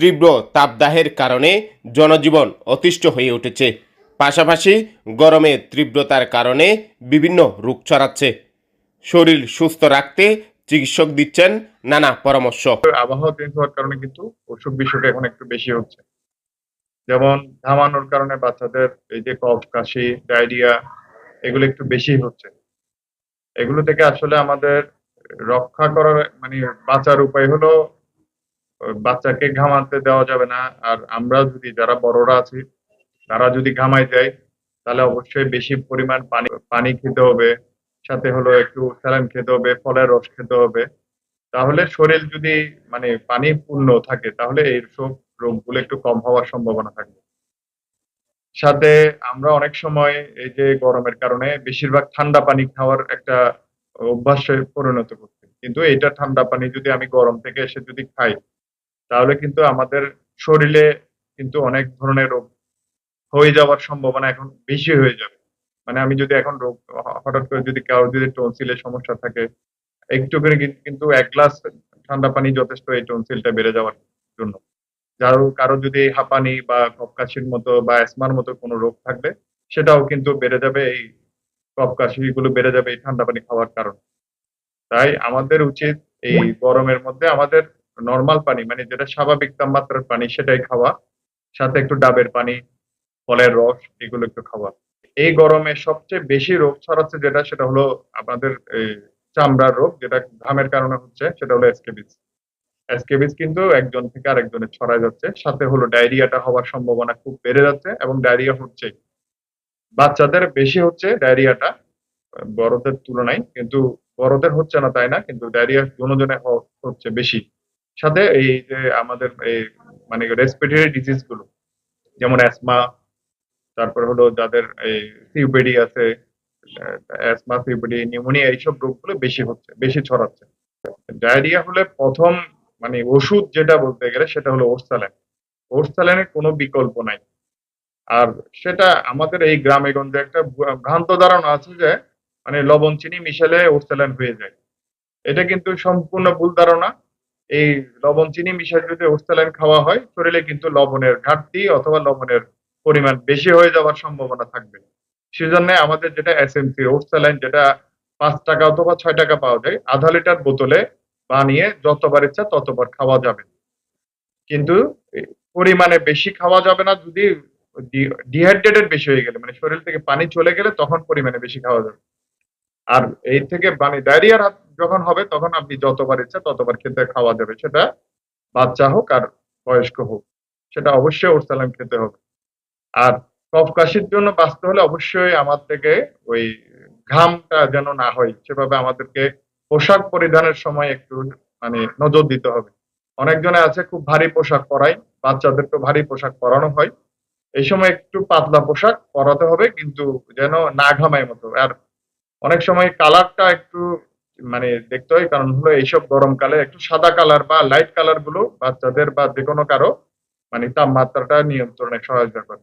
তীব্র তাপদাহের কারণে জনজীবন অতিষ্ঠ হয়ে উঠেছে। পাশাপাশি গরমের তীব্রতার কারণে বিভিন্ন রোগ ছড়াচ্ছে। শরীর সুস্থ রাখতে চিকিৎসক দিচ্ছেন নানা পরামর্শ। আবহাওয়া চেঞ্জ হওয়ার কারণে কিন্তু অসুখ বিসুখ এখন একটু বেশি হচ্ছে। যেমন ঘামানোর কারণে বাচ্চাদের এই যে কফ, কাশি, ডায়রিয়া, এগুলো একটু বেশি হচ্ছে। এগুলো থেকে আসলে আমাদের রক্ষা করার মানে বাঁচার উপায় হলো বাচ্চাকে ঘামাতে দেওয়া যাবে না। আর আমরা যদি, যারা বড়রা আছি, তারা যদি ঘামাই যায়, তাহলে অবশ্যই বেশি পরিমাণ পানি পানি খেতে হবে। সাথে হলো একটু স্যালাইন খেতে হবে, ফলের রস খেতে হবে। তাহলে শরীর যদি মানে পানি পূর্ণ থাকে, তাহলে এইসব রোগগুলো একটু কম হওয়ার সম্ভাবনা থাকবে সাথে আমরা অনেক সময় এই যে গরমের কারণে বেশিরভাগ ঠান্ডা পানি খাওয়ার একটা অভ্যাসে পরিণত করছি। কিন্তু এটা ঠান্ডা পানি যদি আমি গরম থেকে এসে যদি খাই তাহলে কিন্তু আমাদের শরীরে কিন্তু অনেক ধরনের রোগ হয়ে যাওয়ার সম্ভাবনা এখন বেশি হয়ে যাবে। মানে আমি যদি এখন রোগ, হঠাৎ করে যদি কারোর যদি টনসিলের সমস্যা থাকে, একটু করে কিন্তু এক গ্লাস ঠান্ডা পানি যথেষ্ট এই টনসিলটা বেড়ে যাওয়ার জন্য। যারো কারও যদি হাঁপানি বা কফ কাশির মতো বা অ্যাসমার মতো কোনো রোগ থাকবে, সেটাও কিন্তু বেড়ে যাবে এই কফ কাশি গুলো বেড়ে যাবে এই ঠান্ডা পানি খাওয়ার কারণে। তাই আমাদের উচিত এই গরমের মধ্যে আমাদের নর্মাল পানি মানে যেটা স্বাভাবিক তাপমাত্রার পানি, সেটাই খাওয়া। সাথে একটু ডাবের পানি, ফলের রস, এগুলো একটু খাওয়া। এই গরমে সবচেয়ে বেশি রোগ ছড়াচ্ছে যেটা, সেটা হলো এই চামড়ার রোগ, যেটা ঘামের কারণে হচ্ছে, সেটা হলো স্কেবিস স্কেবিস কিন্তু একজন থেকে আরেকজনের ছড়ায় যাচ্ছে। সাথে হলো ডায়রিয়াটা হওয়ার সম্ভাবনা খুব বেড়ে যাচ্ছে এবং ডায়রিয়া হচ্ছে বাচ্চাদের বেশি হচ্ছে ডায়রিয়াটা, বড়দের তুলনায়, কিন্তু বড়দের হচ্ছে না তাই না, কিন্তু ডায়রিয়া দুজনে হচ্ছে বেশি। সাথে এই যে আমাদের এই মানে রেসপিরেটরি ডিজিজগুলো, যেমন অ্যাসমা তারপর হলো যাদের এই সিউপিডি আছে অ্যাসমা সিউপিডি নিউমোনিয়া এইসব রোগগুলো বেশি হচ্ছে, বেশি ছড়াচ্ছে। ডায়রিয়া হলে প্রথম মানে ওষুধ যেটা বলতে গেলে সেটা হলো ওরসালাইন ওরসালাইনের কোনো বিকল্প নাই। আর সেটা আমাদের এই গ্রামে গঞ্জে একটা ভ্রান্ত ধারণা আছে যে মানে লবণ, চিনি মিশালে ওরসালাইন হয়ে যায়। এটা কিন্তু সম্পূর্ণ ভুল ধারণা। এই লবণ চিনি মিশালে যদি ওরসালাইন খাওয়া হয়, শরীরে কিন্তু লবণের ঘাটতি অথবা লবণের পরিমাণ বেশি হয়ে যাওয়ার সম্ভাবনা থাকবে। সেজন্য আমাদের যেটা এসএমসি ওরসালাইন যেটা পাঁচ টাকা অথবা ছয় টাকা পাওয়া যায়, আধা লিটার বোতলে বানিয়ে যতবার ইচ্ছা ততবার খাওয়া যাবে। কিন্তু পরিমাণে বেশি খাওয়া যাবে না, যদি ডিহাইড্রেটেড বেশি হয়ে গেলে মানে শরীর থেকে পানি চলে গেলে তখন পরিমাণে বেশি খাওয়া যাবে। আর এই থেকে মানে ডায়রিয়ার হাত যখন হবে, তখন আপনি যতবার ইচ্ছা ততবার খেতে খাওয়া যাবে। সেটা বাচ্চা হোক আর বয়স্ক হোক, সেটা অবশ্যই ওরসালাম খেতে হবে। আর কফ কাশির জন্য বাঁচতে হলে অবশ্যই আমার থেকে ওই ঘামটা যেন না হয়, সেভাবে আমাদেরকে পোশাক পরিধানের সময় একটু মানে নজর দিতে হবে। অনেকজনে আছে খুব ভারী পোশাক পরায় বাচ্চাদেরকে ভারী পোশাক পরানো হয়। এই সময় একটু পাতলা পোশাক পরাতে হবে, কিন্তু যেন না ঘামায় মতো। আর অনেক সময় কালারটা একটু মানে দেখতে হয়, কারণ হলো এইসব গরমকালে একটু সাদা কালার বা লাইট কালারগুলো বাচ্চাদের বা যে কোনো কারও মানে তাপমাত্রাটা নিয়ন্ত্রণে সহায়তা করে।